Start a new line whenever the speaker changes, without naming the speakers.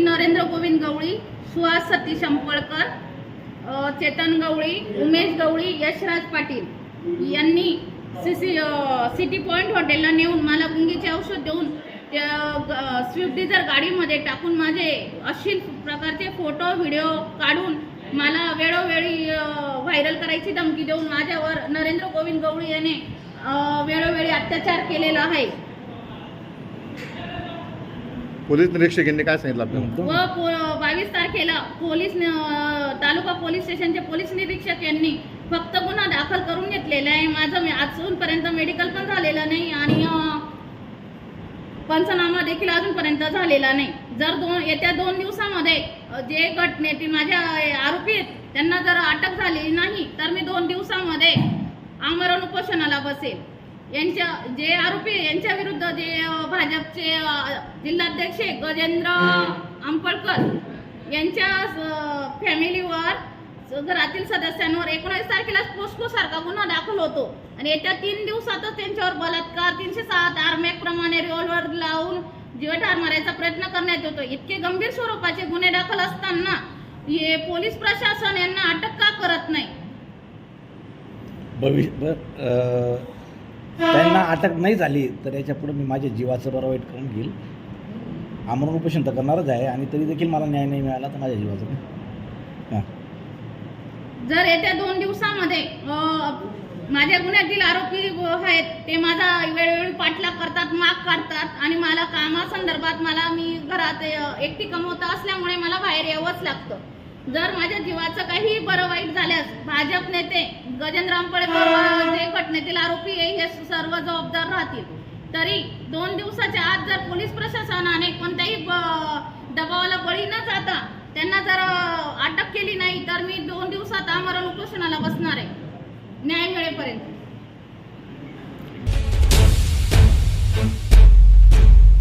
नरेंद्र गोविंद गवळी सुहास सतीश अंपळकर चेतन गवळी उमेश गवळी यशराज पाटील यांनी CC city point हॉटेलला नेऊन मला गुंगीचे औषध देऊन त्या स्विफ्ट डिझर गाडीमध्ये टाकून माझे अशी प्रकारचे फोटो व्हिडिओ काढून मला वेळोवेळी व्हायरल करायची धमकी देऊन माझ्यावर नरेंद्र गोविंद गवळी याने वेळोवेळी अत्याचार केलेला आहे.
पोलीस निरीक्षक यांनी काय सांगितलं आपल्याला?
व पो- बावीस तारखेला पोलीस न- तालुका पोलीस स्टेशनचे पोलीस निरीक्षक यांनी फक्त गुन्हा दाखल करून घेतलेला आहे. माझं मी अजूनपर्यंत मेडिकल पण झालेलं नाही आणि अं, पंचनामा देखील अजूनपर्यंत झालेला नाही. जर दोन येत्या दोन दिवसामध्ये अं, जे घटनेतील माझ्या आरोपी आहेत त्यांना जर अटक झाली नाही तर मी दोन दिवसामध्ये आमरण उपोषणाला बसेल. यांच्या जे आरोपी आहे, यांच्या विरुद्ध भाजपचे जिल्हाध्यक्ष गजेंद्र अंपळकर यांच्या फॅमिलीवर घरातील सदस्यांवर एकोणीस तारखेला पोस्को सारखा गुन्हा दाखल होतो. आणि येत्या तीन दिवसातच त्यांच्यावर बलात्कार तीनशे सात आरमॅक प्रमाणे रिव्हॉल्वर लावून जीव ठार मारायचा प्रयत्न करण्यात येतो. इतके गंभीर स्वरूपाचे गुन्हे दाखल असताना हे पोलीस प्रशासन यांना अटक का करत नाही?
भविष्य त्यांना अटक नाही झाली तर याच्यापुढे मी माझ्या जीवाचं बरं वाईट करून घेईल. आमरण उपोषण तर करणारच आहे आणि तरी देखील मला न्याय नाही मिळाला तर माझ्या जीवाचं काय? हां.
जर येत्या दोन दिवसामध्ये माझ्या गुन्ह्यातील आरोपी आहेत ते माझा वेळोवेळी पाठलाग करतात माग काढतात आणि मला कामासंदर्भात मला मी घरात एकटी कमवत असल्यामुळे मला बाहेर यावंच लागतं. जर माझ्या जीवाचं काही बरं वाईट झाल्यास भाजप नेते गजेंद्र आंबेडकर जे घटनेतील आरोपी आहे हे सर्व जबाबदार राहतील. तरी दोन दिवसाच्या आत जर पोलीस प्रशासनाने कोणत्याही दबावाला बळी न जाता त्यांना जर अटक केली नाही तर मी दोन दिवसात आमरण उपोषणाला बसणार आहे. न्याय मिळेपर्यंत